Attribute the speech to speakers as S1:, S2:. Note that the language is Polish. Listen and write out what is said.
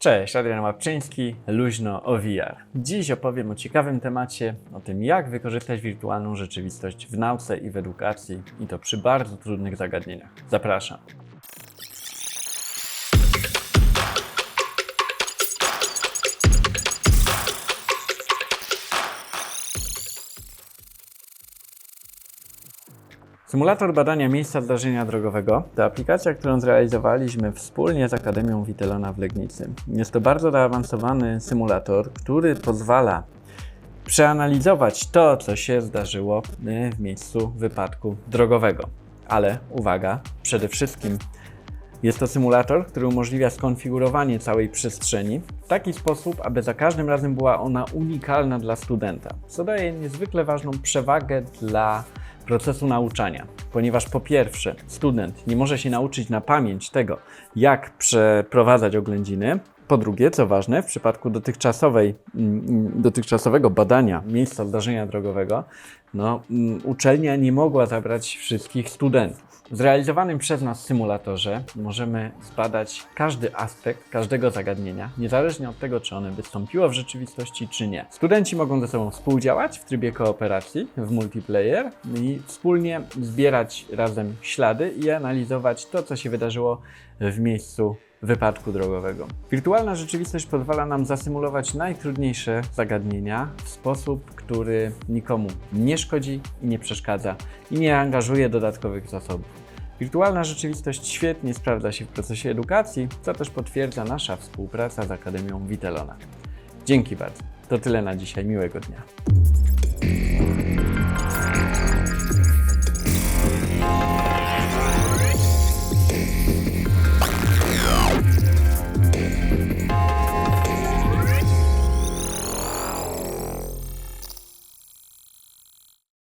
S1: Cześć, Adrian Łapczyński, luźno o VR. Dziś opowiem o ciekawym temacie, o tym jak wykorzystać wirtualną rzeczywistość w nauce i w edukacji i to przy bardzo trudnych zagadnieniach. Zapraszam. Symulator badania miejsca zdarzenia drogowego to aplikacja, którą zrealizowaliśmy wspólnie z Akademią Witelona w Legnicy. Jest to bardzo zaawansowany symulator, który pozwala przeanalizować to, co się zdarzyło y, w miejscu wypadku drogowego. Ale uwaga, przede wszystkim jest to symulator, który umożliwia skonfigurowanie całej przestrzeni w taki sposób, aby za każdym razem była ona unikalna dla studenta, co daje niezwykle ważną przewagę dla procesu nauczania, ponieważ po pierwsze, student nie może się nauczyć na pamięć tego, jak przeprowadzać oględziny. Po drugie, co ważne, w przypadku dotychczasowej, mm, dotychczasowego badania miejsca zdarzenia drogowego, no, mm, uczelnia nie mogła zabrać wszystkich studentów. W zrealizowanym przez nas symulatorze możemy zbadać każdy aspekt każdego zagadnienia, niezależnie od tego, czy one wystąpiło w rzeczywistości, czy nie. Studenci mogą ze sobą współdziałać w trybie kooperacji w multiplayer i wspólnie zbierać razem ślady i analizować to, co się wydarzyło w miejscu wypadku drogowego. Wirtualna rzeczywistość pozwala nam zasymulować najtrudniejsze zagadnienia w sposób, który nikomu nie szkodzi i nie przeszkadza i nie angażuje dodatkowych zasobów. Wirtualna rzeczywistość świetnie sprawdza się w procesie edukacji, co też potwierdza nasza współpraca z Akademią Witelona. Dzięki bardzo. To tyle na dzisiaj. Miłego dnia.